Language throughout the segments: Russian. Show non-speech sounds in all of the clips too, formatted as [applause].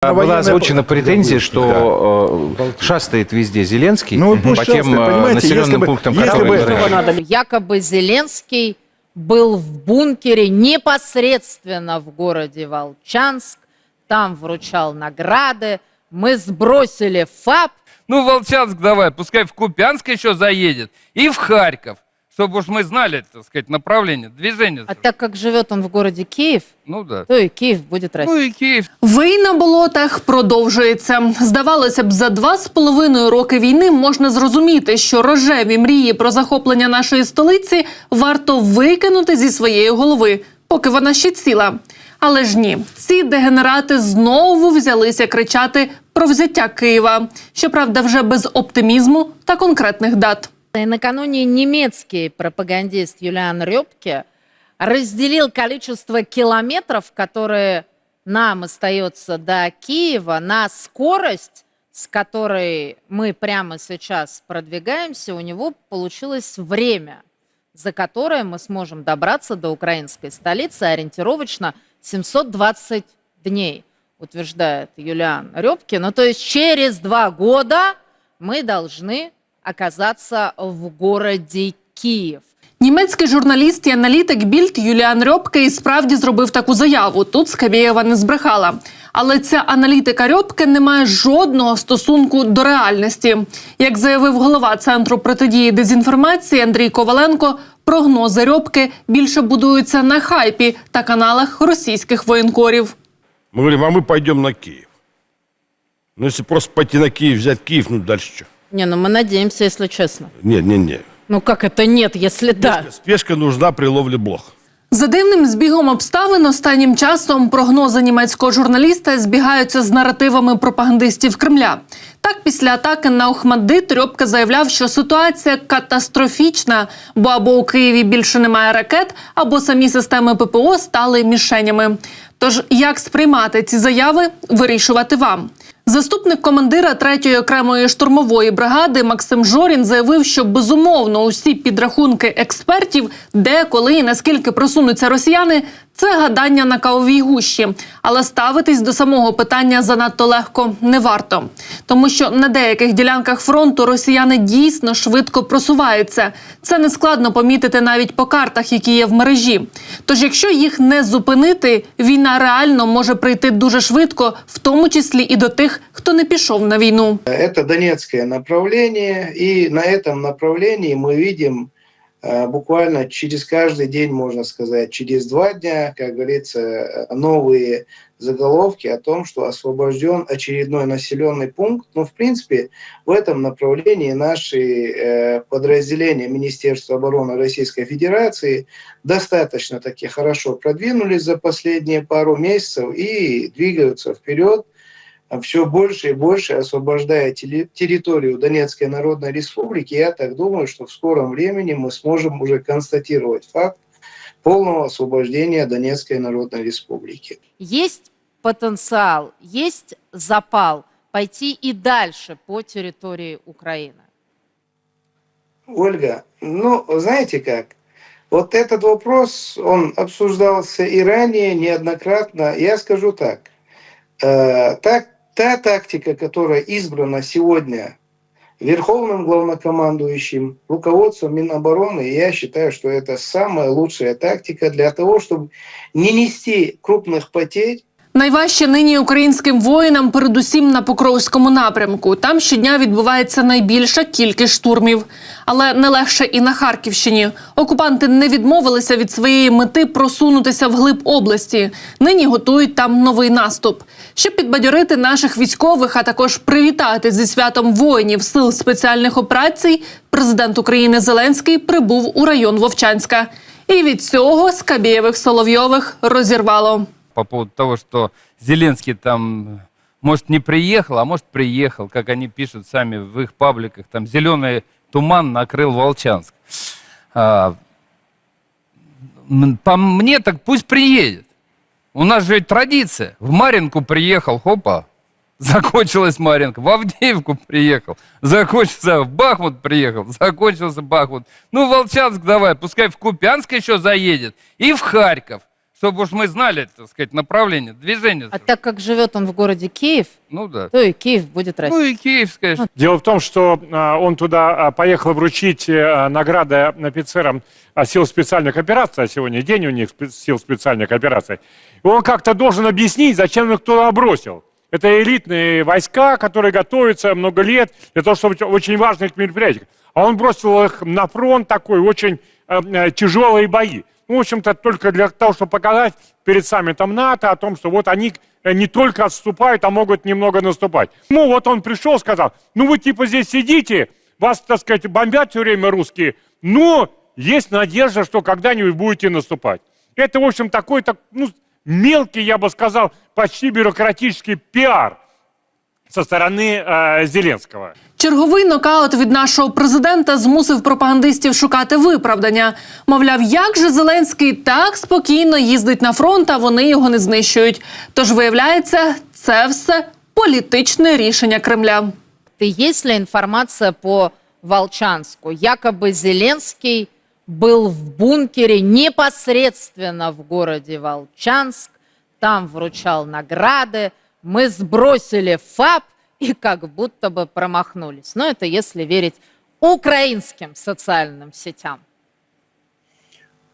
Была военная- озвучена претензия, что э, шастает везде Зеленский Ну, по тем шастает, э, если населенным бы- пунктам, если которые бы- Этого раньше. Якобы Зеленский был в бункере непосредственно в городе Волчанск, там вручал награды, мы сбросили ФАП, Ну, Волчанск давай, пускай в Купянск еще заедет и в Харьков, чтобы уж мы знали, так сказать, направление движения. а так как живет он в городе Киев, Ну да. то и Киев будет расти. Ну и Киев. Вій на болотах продовжується. Здавалося б, за два з половиною роки війни можна зрозуміти, що рожеві мрії про захоплення нашої столиці варто викинути зі своєї голови, поки вона ще ціла. Але ж ні, ці дегенерати знову взялися кричати про взяття Києва. Щоправда, вже без оптимізму та конкретних дат. И накануне немецкий пропагандист Юлиан Рёбке разделил количество километров, которые нам остается до Киева, на скорость, с которой мы прямо сейчас продвигаемся, у него получилось время, за которое мы сможем добраться до украинской столицы ориентировочно 720 дней, утверждает Юлиан Рёбке. Ну, то есть через два года мы должны оказаться в городе Киев. Німецький журналіст і аналітик Більд Юліан Рьопке і справді зробив таку заяву. Тут Скабєєва не збрехала. Але ця аналітика Рьопке не має жодного стосунку до реальності. Як заявив голова центру протидії дезінформації Андрій Коваленко, прогнози Рьопке більше будуються на хайпі та каналах російських воєнкорів. Мы говорим, а мы пойдем на Киев. Ну, если просто пойти на Киев, взять Киев, ну, дальше что? Не, ну мы надеемся, если честно. Не, не, не. Ну как это нет, если да? Спешка нужна при ловле блох. За дивним збігом обставин останнім часом прогнози німецького журналіста збігаються з наративами пропагандистів Кремля. Так, після атаки на Охмаддит Рьопка заявляв, що ситуація катастрофічна, бо або у Києві більше немає ракет, або самі системи ППО стали мішенями. Тож як сприймати ці заяви, вирішувати вам. Заступник командира 3-ї окремої штурмової бригади Максим Жорін заявив, що безумовно усі підрахунки експертів, де, коли і наскільки просунуться росіяни, це гадання на кавовій гущі. Але ставитись до самого питання занадто легко не варто, тому що на деяких ділянках фронту росіяни дійсно швидко просуваються. Це не складно помітити навіть по картах, які є в мережі. Тож, якщо їх не зупинити, війна реально може прийти дуже швидко, в тому числі і до тих, хто не пішов на війну. Это Донецкое направление, и на этом направлении мы видим э, буквально через каждый день, можно сказать, через два дня, как говорится, новые заголовки о том, что освобожден очередной населенный пункт. Но, в принципе, в этом направлении наши э, подразделения Министерства обороны Российской Федерации достаточно таки хорошо продвинулись за последние пару месяцев и двигаются вперед все больше и больше освобождая территорию Донецкой Народной Республики, я так думаю, что в скором времени мы сможем уже констатировать факт полного освобождения Донецкой Народной Республики. Есть потенциал, есть запал пойти и дальше по территории Украины. Ольга, ну, знаете как, вот этот вопрос, он обсуждался и ранее неоднократно. Я скажу так, э, так та тактика, которая избрана сегодня верховным главнокомандующим, руководством Минобороны, я считаю, что это самая лучшая тактика для того, чтобы не нести крупных потерь, Найважче нині українським воїнам, передусім на Покровському напрямку. Там щодня відбувається найбільша кількість штурмів, але не легше і на Харківщині. Окупанти не відмовилися від своєї мети просунутися вглиб області. Нині готують там новий наступ. Щоб підбадьорити наших військових, а також привітати зі святом воїнів сил спеціальних операцій, президент України Зеленський прибув у район Вовчанська. І від цього Скабєєвих Соловйових розірвало. По поводу того, что Зеленский там, может, не приехал, а может, приехал, как они пишут сами в их пабликах, там зеленый туман накрыл Волчанск. А, по мне, так пусть приедет. У нас же традиция. В Маринку приехал, хопа, [laughs] закончилась Маринка. В Авдеевку приехал, закончился. В Бахмут приехал, закончился Бахмут. Ну, Волчанск давай, пускай в Купянск еще заедет. И в Харьков Чтобы уж мы знали, так сказать, направление, движение. А так как живет он в городе Киев, Ну да. то и Киев будет расти. Ну и Киевская. ж. Дело в том, что а, он туда а, поехал вручить а, награды офицерам а, сил специальных операций, а сегодня день у них сил специальных операций. И он как-то должен объяснить, зачем их туда бросил. Это элитные войска, которые готовятся много лет для того, чтобы очень важных мероприятий. А он бросил их на фронт такой, очень э, э, тяжелые бои. Ну, в общем-то, только для того, чтобы показать перед саммитом НАТО о том, что вот они э, не только отступают, а могут немного наступать. Ну, вот он пришел, сказал, ну, вы типа здесь сидите, вас, так сказать, бомбят все время русские, но есть надежда, что когда-нибудь будете наступать. Это, в общем, такой, так, ну, мелкий, я бы сказал, почти бюрократический пиар со стороны э, Зеленского. Черговий нокаут від нашого президента змусив пропагандистів шукати виправдання. Мовляв, як же Зеленський так спокійно їздить на фронт, а вони його не знищують. Тож виявляється, це все політичне рішення Кремля. И есть ли информация по Волчанску? Якобы Зеленский был в бункере непосредственно в городе Волчанск, там вручал награды, Мы сбросили ФАП и как будто бы промахнулись. Но это если верить украинским социальным сетям.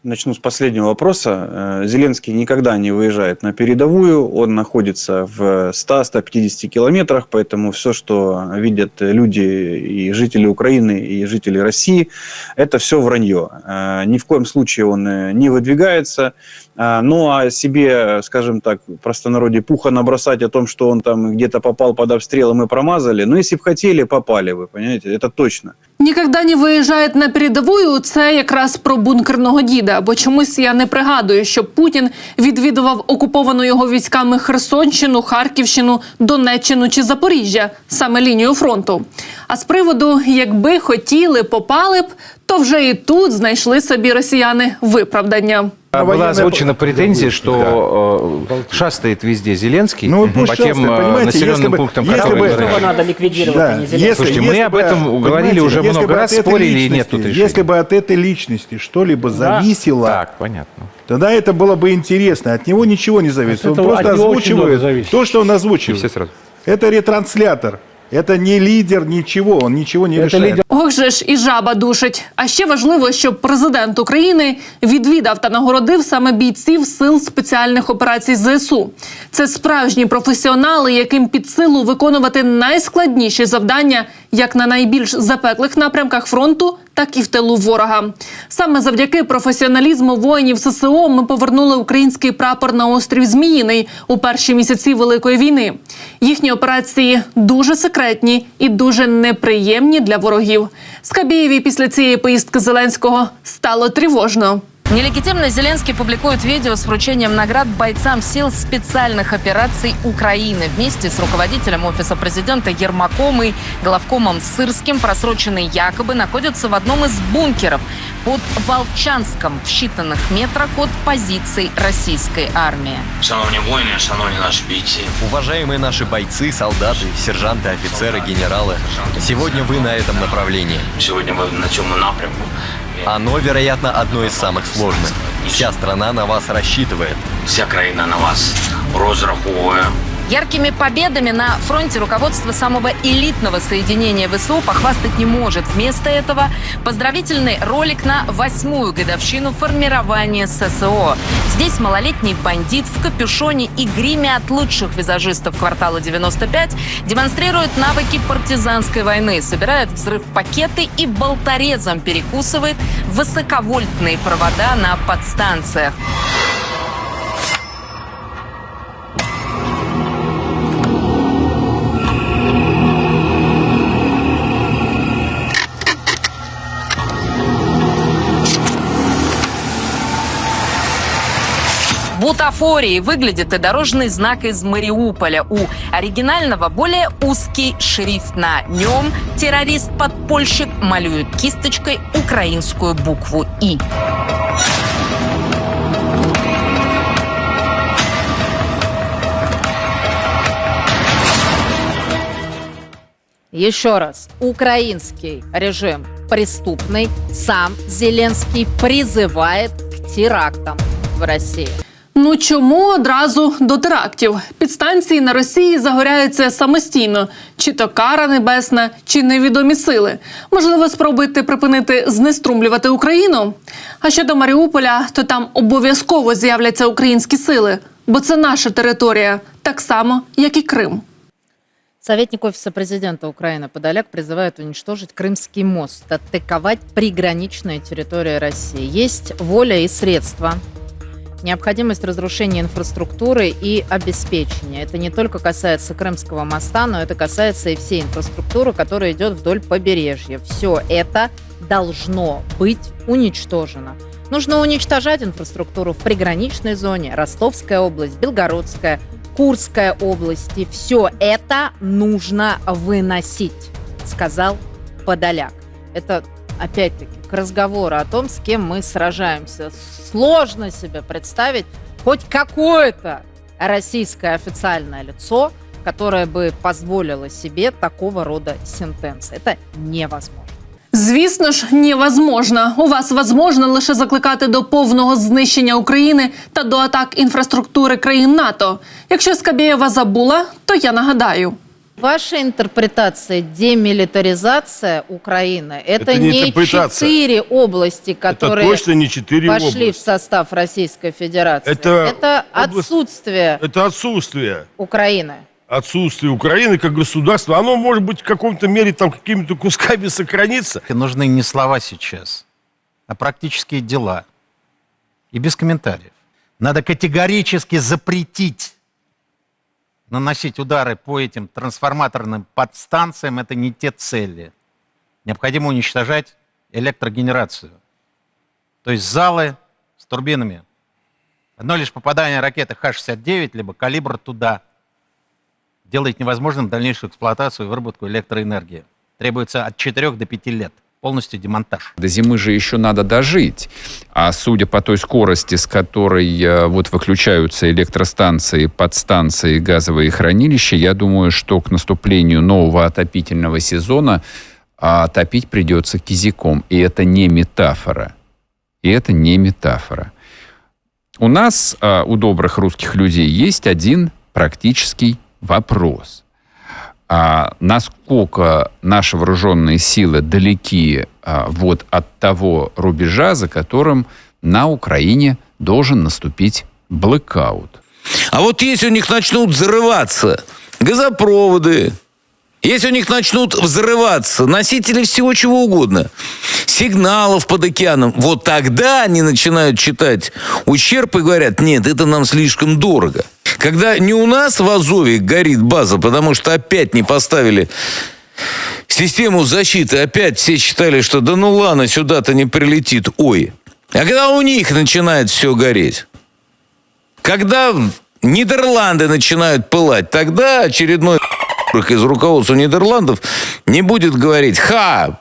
Начну с последнего вопроса. Э, Зеленский никогда не выезжает на передовую, он находится в 100-150 километрах, поэтому все, что видят люди и жители Украины, и жители России, это все вранье. Э, Ни в коем случае он э, не выдвигается. Ну а себе, скажем так, простонародье пуха набросать о том, что он там где-то попал под обстрел, и промазали, ну если бы хотели, попали вы, понимаете, это точно. Ніколи не виїжджають на передову. Це якраз про бункерного діда. Бо чомусь я не пригадую, що Путін відвідував окуповану його військами Херсонщину, Харківщину, Донеччину чи Запоріжжя, саме лінію фронту. А з приводу, якби хотіли, попали б, то вже і тут знайшли собі росіяни виправдання. А Была военная озвучена претензия, да. что э, шастает везде Зеленский Ну, по тем шастает, э, понимаете, если населенным бы- пунктам, если которые... бы- мы Этого знаем. надо ликвидировать, Да, а не Зеленского. если- Слушайте, мы если об бы, этом говорили уже если много бы раз, спорили, и нет личности- тут решения. Если бы от этой личности что-либо зависело, Так, понятно. тогда это было бы интересно. От него ничего не зависит. От Он просто озвучивает то, что он озвучивает. все сразу. Это ретранслятор. Это не лидер ничего, он ничего не решает. Ох же ж і жаба душить. А ще важливо, щоб президент України відвідав та нагородив саме бійців сил спеціальних операцій ЗСУ. Це справжні професіонали, яким під силу виконувати найскладніші завдання як на найбільш запеклих напрямках фронту, так і в тилу ворога. Саме завдяки професіоналізму воїнів ССО ми повернули український прапор на острів Зміїний у перші місяці Великої війни. Їхні операції дуже секретні і дуже неприємні для ворогів. Скабєєві після цієї поїздки Зеленського стало тривожно. Нелегитимно Зеленский публикует видео с вручением наград бойцам сил специальных операций Украины вместе с руководителем Офиса президента Ермаком и главкомом Сырским, просроченные якобы, находятся в одном из бункеров под Волчанском в считанных метрах от позиций российской армии. Шановні воїни, шановні наші бійці. Уважаемые наши бойцы, солдаты, сержанты, офицеры, генералы, сегодня вы на этом направлении. Сьогодні ви на цьому напрямку. Оно, вероятно, одно из самых сложных. Вся страна на вас рассчитывает. Вся країна на вас розраховує. Яркими победами на фронте руководство самого элитного соединения ВСУ похвастать не может. Вместо этого поздравительный ролик на восьмую годовщину формирования ССО. Здесь малолетний бандит в капюшоне и гриме от лучших визажистов квартала 95 демонстрирует навыки партизанской войны, собирает взрыв пакеты и болторезом перекусывает высоковольтные провода на подстанциях. Бутафорией выглядит и дорожный знак из Мариуполя. У оригинального более узкий шрифт на нем. Террорист-подпольщик малюет кисточкой украинскую букву «И». Еще раз, украинский режим преступный, сам Зеленский призывает к терактам в России. Ну чому одразу до терактів? Підстанції на Росії загоряються самостійно, чи то кара небесна, чи невідомі сили. Можливо, спробуйте припинити знеструмлювати Україну. А щодо Маріуполя, то там обов'язково з'являться українські сили, бо це наша територія, так само як і Крим. Советник Офиса президента Украины Подоляк призывает уничтожить Крымский мост, атаковать приграничные территории России. Есть воля и средства. Необходимость разрушения инфраструктуры и обеспечения. Это не только касается Крымского моста, но это касается и всей инфраструктуры, которая идет вдоль побережья. Все это должно быть уничтожено. Нужно уничтожать инфраструктуру в приграничной зоне, Ростовская область, Белгородская, Курская области. Все это нужно выносить, сказал Подоляк. Это, опять-таки, к разговору о том, с кем мы сражаемся. Сложно себе представить хоть какое-то российское официальное лицо, которое бы позволило себе такого рода сентенции. Это невозможно. Звісно ж, невозможно. У вас возможно лише закликати до повного знищення України та до атак інфраструктури країн НАТО. Якщо Скабєєва забула, то я нагадаю. Ваша интерпретация демилитаризация Украины это, Это не четыре области, которые Это точно не пошли в области. состав Российской Федерации. Это область- отсутствие Это отсутствие. Украины. Отсутствие Украины как государства. Оно может быть в каком-то мере там какими-то кусками сохранится. Нужны не слова сейчас, а практические дела. И без комментариев. Надо категорически запретить наносить удары по этим трансформаторным подстанциям. Это не те цели. Необходимо уничтожать электрогенерацию. То есть залы с турбинами. Одно лишь попадание ракеты Х-69, либо калибр туда, делает невозможным дальнейшую эксплуатацию и выработку электроэнергии. Требуется от 4 до 5 лет. Полностью демонтаж. До зимы же еще надо дожить. А судя по той скорости, с которой э, вот выключаются электростанции, подстанции, газовые хранилища, я думаю, что к наступлению нового отопительного сезона а, топить придется кизиком. И это не метафора. И это не метафора. У нас, а, у добрых русских людей, есть один практический вопрос. А насколько наши вооруженные силы далеки а, вот от того рубежа, за которым на Украине должен наступить блэкаут? А вот если у них начнут взрываться газопроводы, если у них начнут взрываться носители всего чего угодно, сигналов под океаном, вот тогда они начинают читать ущерб и говорят, нет, это нам слишком дорого. Когда не у нас в Азове горит база, потому что опять не поставили систему защиты, опять все считали, что да ну ладно, сюда-то не прилетит, ой. А когда у них начинает все гореть, когда Нидерланды начинают пылать, тогда очередной из руководства Нидерландов не будет говорить «Ха!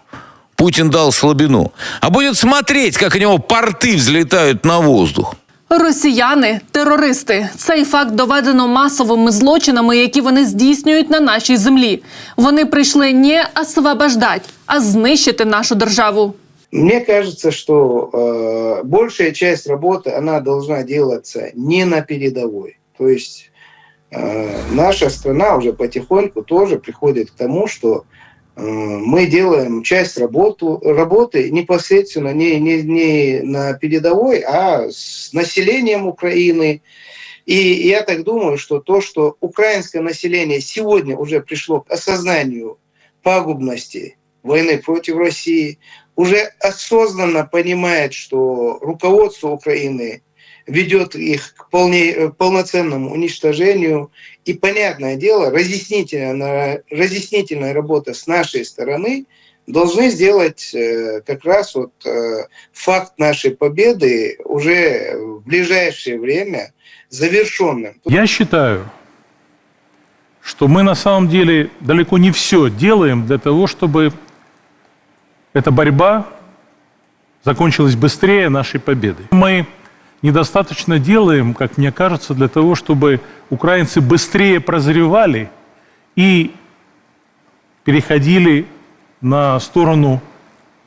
Путин дал слабину», а будет смотреть, как у него порты взлетают на воздух. Росіяни терористи. Цей факт доведено масовими злочинами, які вони здійснюють на нашій землі. Вони прийшли не освобождать, а знищити нашу державу. Мне кажется, что э, большая часть работы, она должна делаться не на передовой. То есть э, наша страна уже потихоньку тоже приходит к тому, что э, мы делаем часть работу, работы непосредственно не, не, не на передовой, а с населением Украины. И я так думаю, что то, что украинское население сегодня уже пришло к осознанию пагубности войны против России, уже осознанно понимает, что руководство Украины ведет их к полне, полноценному уничтожению. И, понятное дело, разъяснительная, разъяснительная работа с нашей стороны должны сделать э, как раз вот э, факт нашей победы уже в ближайшее время завершенным. Я считаю, что мы на самом деле далеко не все делаем для того, чтобы эта борьба закончилась быстрее нашей победы. Мы недостаточно делаем, как мне кажется, для того, чтобы украинцы быстрее прозревали и переходили на сторону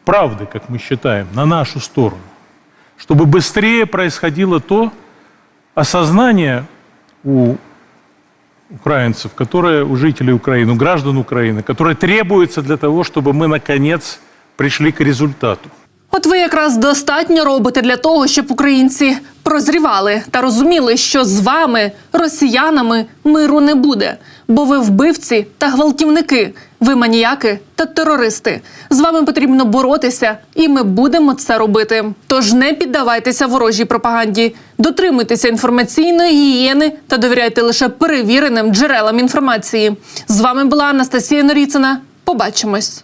правды, как мы считаем, на нашу сторону. Чтобы быстрее происходило то, осознание у украинцев, которые, у жителей Украины, у граждан Украины, которое требуется для того, чтобы мы, наконец, пришли к результату. От ви якраз достатньо робите для того, щоб українці прозрівали та розуміли, що з вами, росіянами, миру не буде, бо ви вбивці та гвалтівники, ви маніяки та терористи. З вами потрібно боротися, і ми будемо це робити. Тож не піддавайтеся ворожій пропаганді, дотримуйтеся інформаційної гігієни та довіряйте лише перевіреним джерелам інформації. З вами була Анастасія Норіцина. Побачимось.